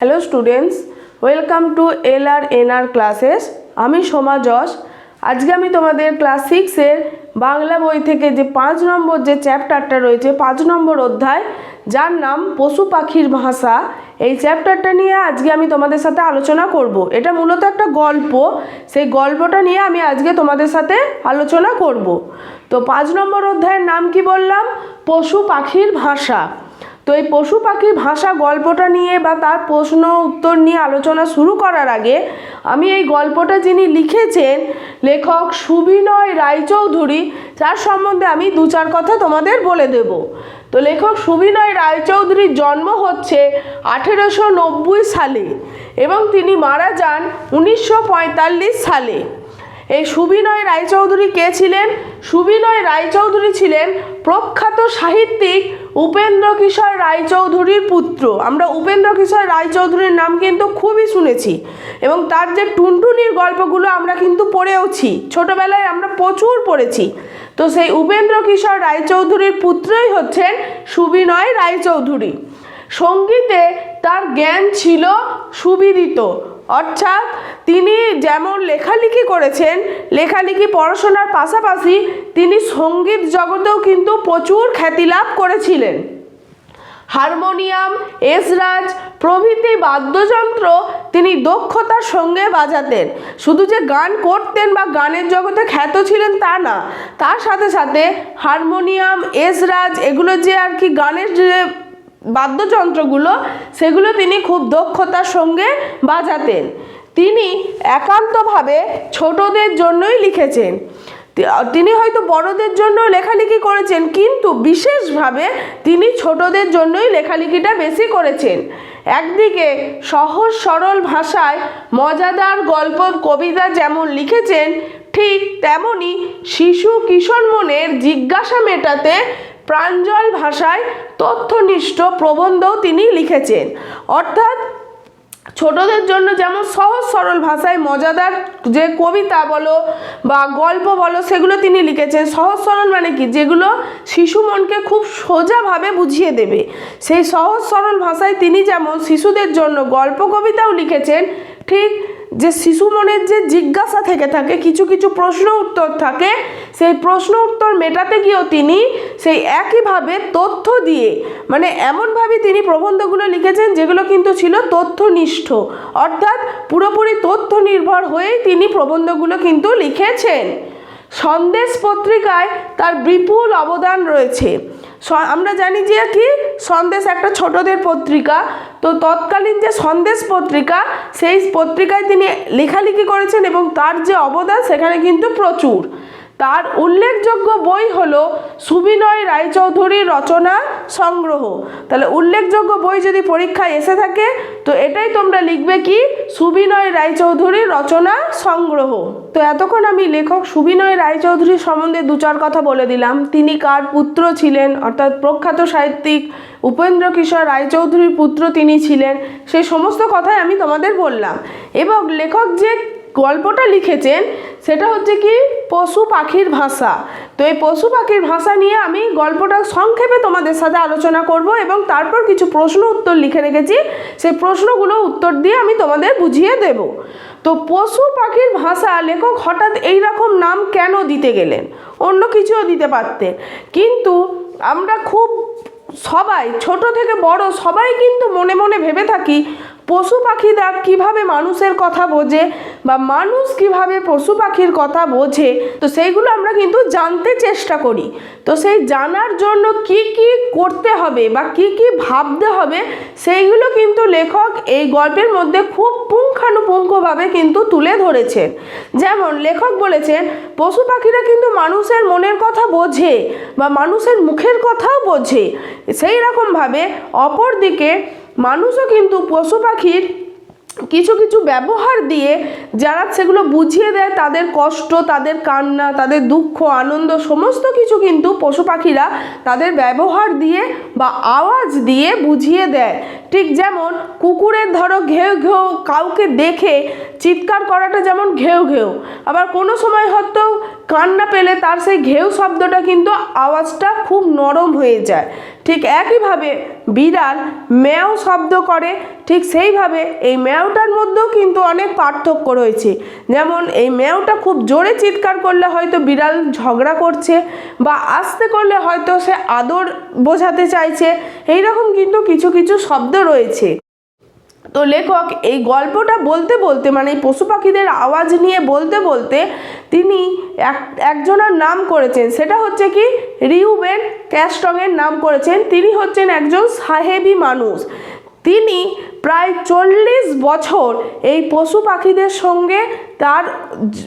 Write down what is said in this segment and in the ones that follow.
Hello students welcome to L R N R classes আমি সোমা যশ। আজকে আমি তোমাদের ক্লাস সিক্সের বাংলা বই থেকে যে পাঁচ নম্বর যে চ্যাপ্টারটা রয়েছে, পাঁচ নম্বর অধ্যায়, যার নাম পশু পাখির ভাষা, এই চ্যাপ্টারটা নিয়ে আজকে আমি তোমাদের সাথে আলোচনা করব। এটা মূলত একটা গল্প। সেই গল্পটা নিয়ে আমি আজকে তোমাদের সাথে আলোচনা করব। তো পাঁচ নম্বর অধ্যায়ের নাম কি বললাম? পশু পাখির ভাষা। তো এই পশু পাখির ভাষা গল্পটা নিয়ে বা তার প্রশ্ন, উত্তর নিয়ে আলোচনা শুরু করার আগে আমি এই গল্পটা যিনি লিখেছেন, লেখক সুবিনয় রায়চৌধুরী, তার সম্বন্ধে আমি দু চার কথা তোমাদের বলে দেব। তো লেখক সুবিনয় রায়চৌধুরীর জন্ম হচ্ছে আঠেরোশো নব্বই সালে এবং তিনি মারা যান উনিশশো পঁয়তাল্লিশ সালে। এই সুবিনয় রায়চৌধুরী কে ছিলেন? সুবিনয় রায়চৌধুরী ছিলেন প্রখ্যাত সাহিত্যিক উপেন্দ্র কিশোর রায়চৌধুরীর পুত্র। আমরা উপেন্দ্র কিশোর রায়চৌধুরীর নাম কিন্তু খুবই শুনেছি এবং তার যে টুনটুনির গল্পগুলো আমরা কিন্তু পড়েওছি, ছোটবেলায় আমরা প্রচুর পড়েছি। তো সেই উপেন্দ্র কিশোর রায়চৌধুরীর পুত্রই হচ্ছেন সুবিনয় রায়চৌধুরী। সঙ্গীতে তার জ্ঞান ছিল সুবিদিত। অর্থাৎ তিনি যেমন লেখালেখি করেছেন, লেখালেখি পড়াশোনার পাশাপাশি তিনি সংগীত জগতেও কিন্তু প্রচুর খ্যাতি লাভ করেছিলেন। হারমোনিয়াম, এসরাজ, প্রভৃতি বাদ্যযন্ত্র তিনি দক্ষতার সঙ্গে বাজাতেন। শুধু যে গান করতেন বা গানের জগতে খ্যাত ছিলেন তা না, তার সাথে সাথে হারমোনিয়াম, এসরাজ, এগুলো যে আর কি গানের যে বাদ্যযন্ত্রগুলো, সেগুলো তিনি খুব দক্ষতার সঙ্গে বাজাতেন। তিনি একান্তভাবে ছোটদের জন্যই লিখেছেন। তিনি হয়তো বড়দের জন্য লেখালেখি করেছেন, কিন্তু বিশেষভাবে তিনি ছোটদের জন্যই লেখালেখিটা বেশি করেছেন। একদিকে সহজ সরল ভাষায় মজাদার গল্প, কবিতা যেমন লিখেছেন, ঠিক তেমনি শিশু কিশোর মনের জিজ্ঞাসা মেটাতে প্রাঞ্জল ভাষায় তথ্যনিষ্ঠ প্রবন্ধও তিনি লিখেছেন। অর্থাৎ ছোটদের জন্য যেমন সহজ সরল ভাষায় মজাদার যে কবিতা বলো বা গল্প বলো, সেগুলো তিনি লিখেছেন। সহজ সরল মানে কি? যেগুলো শিশু মনকে খুব সোজাভাবে বুঝিয়ে দেবে। সেই সহজ সরল ভাষায় তিনি যেমন শিশুদের জন্য গল্প কবিতাও লিখেছেন, ঠিক যে শিশু মনের যে জিজ্ঞাসা থেকে থাকে, কিছু কিছু প্রশ্ন উত্তর থাকে, সেই প্রশ্ন উত্তর মেটাতে গিয়েও তিনি সেই একইভাবে তথ্য দিয়ে মানে এমনভাবে তিনি প্রবন্ধগুলো লিখেছেন যেগুলো কিন্তু ছিল তথ্যনিষ্ঠ। অর্থাৎ পুরোপুরি তথ্য নির্ভর হয়েই তিনি প্রবন্ধগুলো কিন্তু লিখেছেন। সন্দেশ পত্রিকায় তার বিপুল অবদান রয়েছে। আমরা জানি যে কি, সন্দেশ একটা ছোটদের পত্রিকা। তো তৎকালীন যে সন্দেশ পত্রিকা, সেই পত্রিকায় তিনি লেখালেখি করেছেন এবং তার যে অবদান, সেখানে কিন্তু প্রচুর। তার উল্লেখযোগ্য বই হলো সুবিনয় রায়চৌধুরীর রচনা সংগ্রহ। তাহলে উল্লেখযোগ্য বই যদি পরীক্ষায় এসে থাকে, তো এটাই তোমরা লিখবে কি? সুবিনয় রায়চৌধুরীর রচনা সংগ্রহ। তো এতক্ষণ আমি লেখক সুবিনয় রায়চৌধুরীর সম্বন্ধে দু চার কথা বলে দিলাম। তিনি কার পুত্র ছিলেন? অর্থাৎ প্রখ্যাত সাহিত্যিক উপেন্দ্র কিশোর রায়চৌধুরীর পুত্র তিনি ছিলেন। সেই সমস্ত কথাই আমি তোমাদের বললাম। এবং লেখক যে গল্পটা লিখেছেন, সেটা হচ্ছে কি পশু পাখির ভাষা। তো এই পশু পাখির ভাষা নিয়ে আমি গল্পটা সংক্ষেপে তোমাদের সাথে আলোচনা করব এবং তারপর কিছু প্রশ্ন উত্তর লিখে রেখেছি। সেই প্রশ্নগুলো উত্তর দিয়ে আমি তোমাদের বুঝিয়ে দেব। তো পশু পাখির ভাষা লেখক হঠাৎ এই রকম নাম কেন দিতে গেলেন? অন্য কিছুও দিতে পারতেন। কিন্তু আমরা খুব সবাই, ছোট থেকে বড় সবাই কিন্তু মনে মনে ভেবে থাকি পশু পাখিরা কীভাবে মানুষের কথা বোঝে বা মানুষ কীভাবে পশু পাখির কথা বোঝে, তো সেইগুলো আমরা কিন্তু জানতে চেষ্টা করি। তো সেই জানার জন্য কি কি করতে হবে বা কি কি ভাবতে হবে, সেইগুলো কিন্তু লেখক এই গল্পের মধ্যে খুব পুঙ্খানুপুঙ্খভাবে কিন্তু তুলে ধরেছেন। যেমন লেখক বলেছেন, পশু পাখিরা কিন্তু মানুষের মনের কথা বোঝে বা মানুষের মুখের কথাও বোঝে। সেই রকমভাবে অপরদিকে মানুষও কিন্তু পশু পাখির কিছু কিছু ব্যবহার দিয়ে যারা সেগুলো বুঝিয়ে দেয়, তাদের কষ্ট, তাদের কান্না, তাদের দুঃখ, আনন্দ, সমস্ত কিছু কিন্তু পশু পাখিরা তাদের ব্যবহার দিয়ে বা আওয়াজ দিয়ে বুঝিয়ে দেয়। ঠিক যেমন কুকুরের ধরো ঘেউ ঘেউ কাউকে দেখে চিৎকার করাটা যেমন ঘেউ ঘেউ, আবার কোনো সময় হয়তো কান্না পেলে তার সেই ঘেউ শব্দটা কিন্তু আওয়াজটা খুব নরম হয়ে যায়। ঠিক একইভাবে বিড়াল ম্যাও শব্দ করে, ঠিক সেইভাবে এই ম্যাওটার মধ্যেও কিন্তু অনেক পার্থক্য রয়েছে। যেমন এই ম্যাওটা খুব জোরে চিৎকার করলে হয়তো বিড়াল ঝগড়া করছে বা আস্তে করলে হয়তো সে আদর বোঝাতে চাইছে। এইরকম কিন্তু কিছু কিছু শব্দ রয়েছে। তো লেখক, এই গল্পটা বলতে বলতে মানে এই পশু পাখিদের আওয়াজ নিয়ে বলতে বলতে তিনি এক, একজনের নাম করেছেন। সেটা হচ্ছে কি? রিউবেন ক্যাস্টংয়ের নাম করেছেন। তিনি হচ্ছেন একজন সাহেবি মানুষ। তিনি প্রায় চল্লিশ বছর এই পশু পাখিদের সঙ্গে তার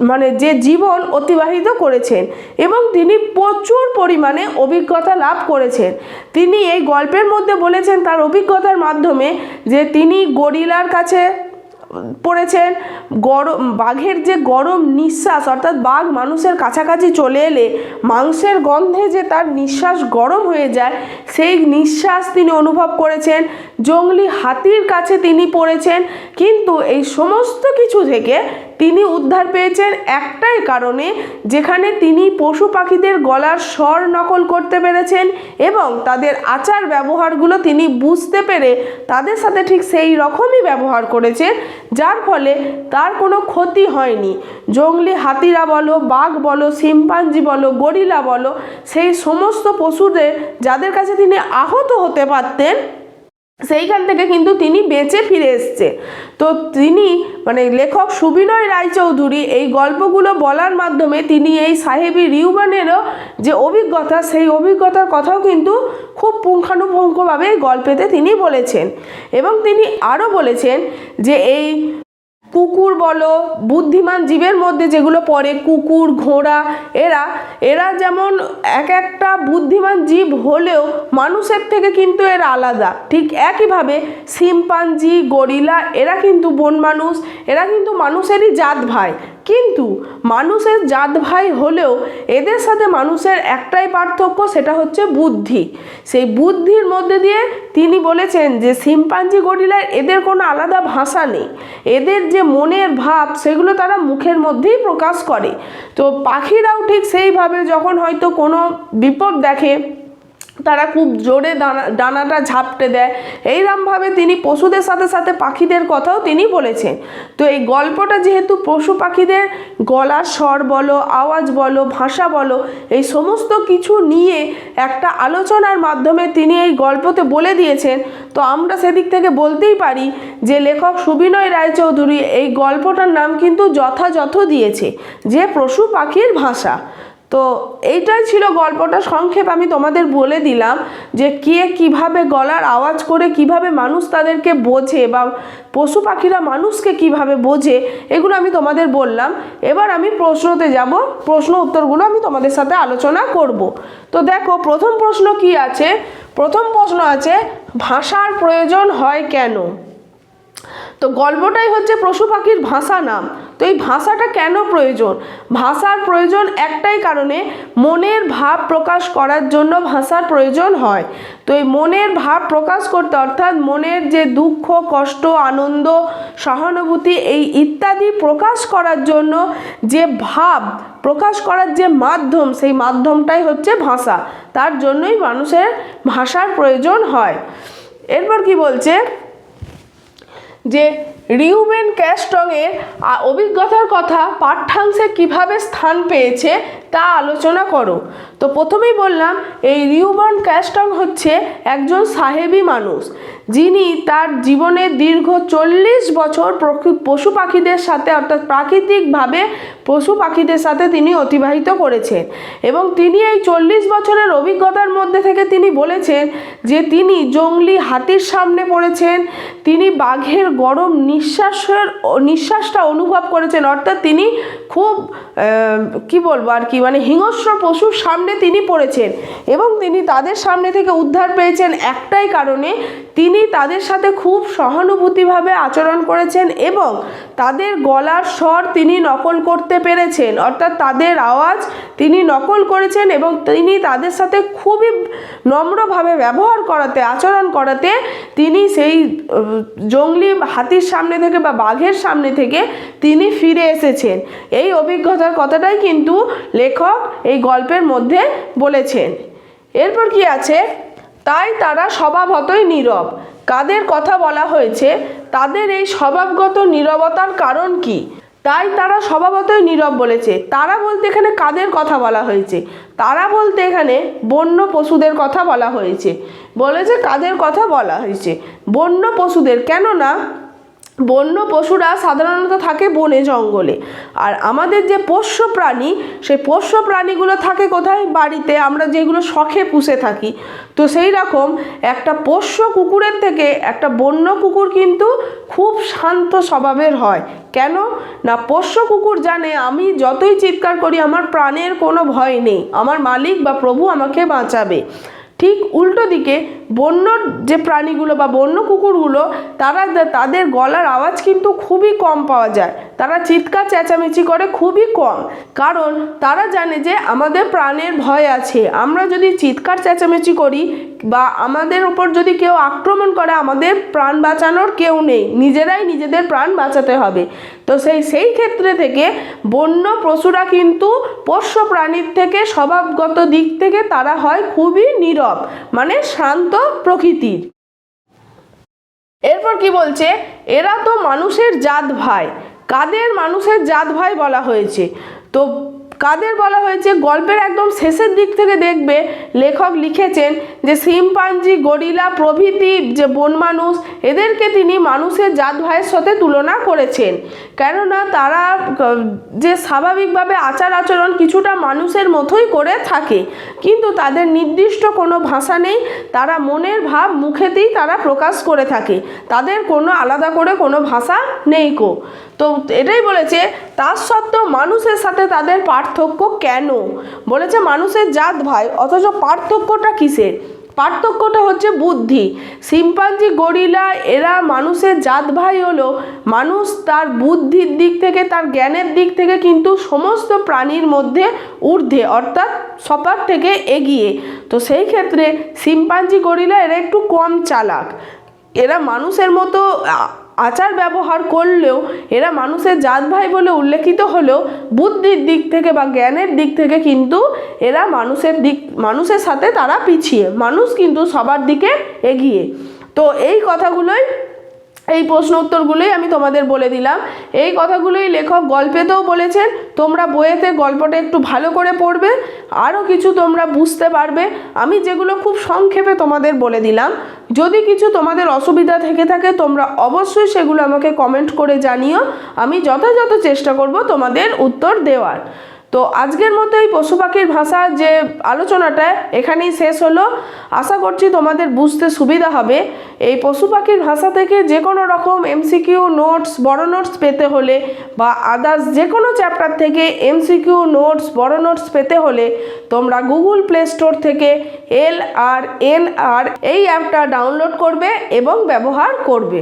মানে যে জীবন অতিবাহিত করেছেন এবং তিনি প্রচুর পরিমাণে অভিজ্ঞতা লাভ করেছেন। তিনি এই গল্পের মধ্যে বলেছেন তার অভিজ্ঞতার মাধ্যমে যে তিনি গরিলার কাছে পড়েছেন, গরম, বাঘের যে গরম নিঃশ্বাস, অর্থাৎ বাঘ মানুষের কাছাকাছি চলে এলে মাংসের গন্ধে যে তার নিঃশ্বাস গরম হয়ে যায়, সেই নিঃশ্বাস তিনি অনুভব করেছেন। জঙ্গলি হাতির কাছে তিনি পড়েছেন। কিন্তু এই সমস্ত কিছু থেকে তিনি উদ্ধার পেয়েছেন একটাই কারণে, যেখানে তিনি পশু পাখিদের গলার স্বর নকল করতে পেরেছেন এবং তাদের আচার ব্যবহারগুলো তিনি বুঝতে পেরে তাদের সাথে ঠিক সেই রকমই ব্যবহার করেছেন, যার ফলে তার কোনো ক্ষতি হয়নি। জঙ্গলি হাতিরা বলো, বাঘ বলো, শিম্পাঞ্জি বলো, গরিলা বলো, সেই সমস্ত পশুদের যাদের কাছে তিনি আহত হতে পারতেন সেইখান থেকে কিন্তু তিনি বেঁচে ফিরে এসছে। তো তিনি মানে লেখক সুবিনয় রায়চৌধুরী এই গল্পগুলো বলার মাধ্যমে তিনি এই সাহেবি রিউমানেরও যে অভিজ্ঞতা, সেই অভিজ্ঞতার কথাও কিন্তু খুব পুঙ্খানুপুঙ্খভাবে এই গল্পেতে তিনি বলেছেন। এবং তিনি আরও বলেছেন যে এই কুকুর বলো, বুদ্ধিমান জীবের মধ্যে যেগুলো পড়ে, কুকুর, ঘোড়া, এরা এরা যেমন এক একটা বুদ্ধিমান জীব হলেও মানুষের থেকে কিন্তু এরা আলাদা। ঠিক একইভাবে শিম্পাঞ্জি, গরিলা, এরা কিন্তু বন মানুষ, এরা কিন্তু মানুষেরই জাত ভাই। কিন্তু মানুষের জাত ভাই হলেও এদের সাথে মানুষের একটাই পার্থক্য সেটা হচ্ছে বুদ্ধি। সেই বুদ্ধির মধ্যে দিয়ে তিনি বলেছেন যে শিম্পাঞ্জি গরিলার এদের কোনো আলাদা ভাষা নেই। এদের যে মনের ভাব সেগুলো তারা মুখের মধ্যেই প্রকাশ করে। তো পাখিরাও ঠিক সেইভাবে যখন হয়তো কোনো বিপদ দেখে তারা খুব জোরে দানা ডানাটা ঝাপটে দেয়। এইরমভাবে তিনি পশুদের সাথে সাথে পাখিদের কথাও তিনি বলেছেন। তো এই গল্পটা যেহেতু পশু পাখিদের গলার স্বর বলো, আওয়াজ বলো, ভাষা বলো, এই সমস্ত কিছু নিয়ে একটা আলোচনার মাধ্যমে তিনি এই গল্পতে বলে দিয়েছেন। তো আমরা সেদিক থেকে বলতেই পারি যে লেখক সুবিনয় রায়চৌধুরী এই গল্পটার নাম কিন্তু যথাযথ দিয়েছে, যে পশু পাখির ভাষা। তো এইটাই ছিল গল্পটা। সংক্ষেপ আমি তোমাদের বলে দিলাম যে কে কীভাবে গলার আওয়াজ করে কীভাবে মানুষ তাদেরকে বোঝে বা পশু পাখিরা মানুষকে কীভাবে বোঝে, এগুলো আমি তোমাদের বললাম। এবার আমি প্রশ্নতে যাব। প্রশ্ন উত্তরগুলো আমি তোমাদের সাথে আলোচনা করব। তো দেখো, প্রথম প্রশ্ন কি আছে? প্রথম প্রশ্ন আছে, ভাষার প্রয়োজন হয় কেন? তো গল্পটাই হচ্ছে পশু পাখির ভাষা নাম। তো এই ভাষাটা কেন প্রয়োজন? ভাষার প্রয়োজন একটাই কারণে মনের ভাব প্রকাশ করার জন্য ভাষার প্রয়োজন হয়। তো এই মনের ভাব প্রকাশ করতে অর্থাৎ মনের যে দুঃখ, কষ্ট, আনন্দ, সহানুভূতি এই ইত্যাদি প্রকাশ করার জন্য যে ভাব প্রকাশ করার যে মাধ্যম, সেই মাধ্যমটাই হচ্ছে ভাষা। তার জন্যই মানুষের ভাষার প্রয়োজন হয়। এরপর কি বলছে? যে রিউবেন ক্যাস্টংয়ের অভিজ্ঞতার কথা পাঠ্যাংশে কীভাবে স্থান পেয়েছে তা আলোচনা করো। তো প্রথমেই বললাম, এই রিউবন ক্যাস্টং হচ্ছে একজন সাহেবি মানুষ। যিনি তার জীবনের দীর্ঘ চল্লিশ বছর পশু পাখিদের সাথে, অর্থাৎ প্রাকৃতিকভাবে পশু পাখিদের সাথে তিনি অতিবাহিত করেছেন। এবং তিনি এই চল্লিশ বছরের অভিজ্ঞতার মধ্যে থেকে তিনি বলেছেন যে তিনি জঙ্গলি হাতির সামনে পড়েছেন, তিনি বাঘের গরম নিঃশ্বাসের, নিঃশ্বাসটা অনুভব করেছেন, অর্থাৎ তিনি খুব কি বলব আর কি মানে হিংস্র পশুর সামনে তিনি পড়েছেন। এবং তিনি তাদের সামনে থেকে উদ্ধার পেয়েছেন একটাই কারণে, তিনি তাদের সাথে খুব সহানুভূতিভাবে আচরণ করেছেন এবং তাদের গলার স্বর তিনি নকল করতে পেরেছেন। অর্থাৎ তাদের আওয়াজ তিনি নকল করেছেন এবং তিনি তাদের সাথে খুবই নম্রভাবে ব্যবহার করাতে, আচরণ করাতে তিনি সেই জঙ্গলি হাতির সামনে থেকে বা বাঘের সামনে থেকে তিনি ফিরে এসেছেন। এই অভিজ্ঞতার কথাটাই কিন্তু লেখক এই গল্পের মধ্যে বলেছেন। এরপর কি আছে? তাই তারা স্বভাবতই নীরব। কাদের কথা বলা হয়েছে, তাদের এই স্বভাবগত নীরবতার কারণ কি? তাই তারা স্বভাবতই নীরব বলেছে। তারা বলতে এখানে কাদের কথা বলা হয়েছে? তারা বলতে এখানে বন্য পশুদের কথা বলা হয়েছে। বলেছে কাদের কথা বলা হয়েছে? বন্য পশুদের, কেননা বন্য পশুরা সাধারণত থাকে বনে জঙ্গলে। আর আমাদের যে পোষ্য প্রাণী, সেই পোষ্য প্রাণীগুলো থাকে কোথায়? বাড়িতে। আমরা যেগুলো শখে পুষে থাকি। তো সেই রকম একটা পোষ্য কুকুরের থেকে একটা বন্য কুকুর কিন্তু খুব শান্ত স্বভাবের হয়। কেন? না, পোষ্য কুকুর জানে, আমি যতই চিৎকার করি, আমার প্রাণের কোনো ভয় নেই। আমার মালিক বা প্রভু আমাকে বাঁচাবে। ঠিক উল্টো দিকে বন্য যে প্রাণীগুলো বা বন্য কুকুরগুলো, তারা তাদের গলার আওয়াজ কিন্তু খুবই কম পাওয়া যায়। তারা চিৎকার, চেঁচামেচি করে খুবই কম। কারণ তারা জানে যে আমাদের প্রাণের ভয় আছে। আমরা যদি চিৎকার, চেঁচামেচি করি বা আমাদের উপর যদি কেউ আক্রমণ করে, আমাদের প্রাণ বাঁচানোর কেউ নেই। নিজেরাই নিজেদের প্রাণ বাঁচাতে হবে। তো সেই সেই ক্ষেত্রে থেকে বন্য পশুরা কিন্তু পোষ্য প্রাণীর থেকে স্বভাবগত দিক থেকে তারা হয় খুবই নীরব মানে শান্ত প্রকৃতির। এরপর কি বলছে? এরা তো মানুষের জাত ভাই। কাদের মানুষের জাত ভাই বলা হয়েছে? তো কাদের বলা হয়েছে? গল্পের একদম শেষের দিক থেকে দেখবে লেখক লিখেছেন যে শিম্পাঞ্জি, গরিলা, প্রভৃতি যে বন মানুষ, এদেরকে তিনি মানুষের জাত ভাইয়ের সাথে তুলনা করেছেন। কেননা তারা যে স্বাভাবিকভাবে আচার আচরণ কিছুটা মানুষের মতোই করে থাকে। কিন্তু তাদের নির্দিষ্ট কোনো ভাষা নেই, তারা মনের ভাব মুখেতেই তারা প্রকাশ করে থাকে। তাদের কোনো আলাদা করে কোনো ভাষা নেই কো। তো এটাই বলেছে, তার সত্ত্বেও মানুষের সাথে তাদের পার্থক্য কেন? বলেছে মানুষের জাত ভাই, অথচ পার্থক্যটা কিসের? পার্থক্যটা হচ্ছে বুদ্ধি। শিম্পাঞ্জি, গরিলা, এরা মানুষের জাত ভাই হলো মানুষ তার বুদ্ধির দিক থেকে, তার জ্ঞানের দিক থেকে কিন্তু সমস্ত প্রাণীর মধ্যে ঊর্ধ্বে, অর্থাৎ সবার থেকে এগিয়ে। তো সেই ক্ষেত্রে শিম্পাঞ্জি, গরিলা এরা একটু কম চালাক। এরা মানুষের মতো আচার ব্যবহার করলেও এরা মানুষের জাত ভাই বলে উল্লেখিত হলেও বুদ্ধির দিক থেকে বা জ্ঞানের দিক থেকে কিন্তু এরা মানুষের দিক, মানুষের সাথে তারা পিছিয়ে। মানুষ কিন্তু সবার দিকে এগিয়ে। তো এই কথাগুলোই এই প্রশ্ন উত্তরগুলোই আমি তোমাদের বলে দিলাম। এই কথাগুলোই লেখক গল্পেতেও বলেছেন, তোমরা বইয়েতে গল্পটা একটু ভালো করে পড়বে, আরও কিছু তোমরা বুঝতে পারবে। আমি যেগুলো খুব সংক্ষেপে তোমাদের বলে দিলাম। যদি কিছু তোমাদের অসুবিধা থেকে থাকে, তোমরা অবশ্যই সেগুলো আমাকে কমেন্ট করে জানিও। আমি যথাযথ চেষ্টা করব তোমাদের উত্তর দেওয়ার। তো আজকের মতো এই পশু পাখির ভাষার যে আলোচনাটা এখানেই শেষ হলো। আশা করছি তোমাদের বুঝতে সুবিধা হবে। এই পশু পাখির ভাষা থেকে যে কোনো রকম এমসিকিউ নোটস, বড় নোটস পেতে হলে বা আদার্স যে কোনো চ্যাপ্টার থেকে এমসিকিউ নোটস, বড় নোটস পেতে হলে তোমরা গুগল প্লে স্টোর থেকে এল আর এন আর এই অ্যাপটা ডাউনলোড করবে এবং ব্যবহার করবে।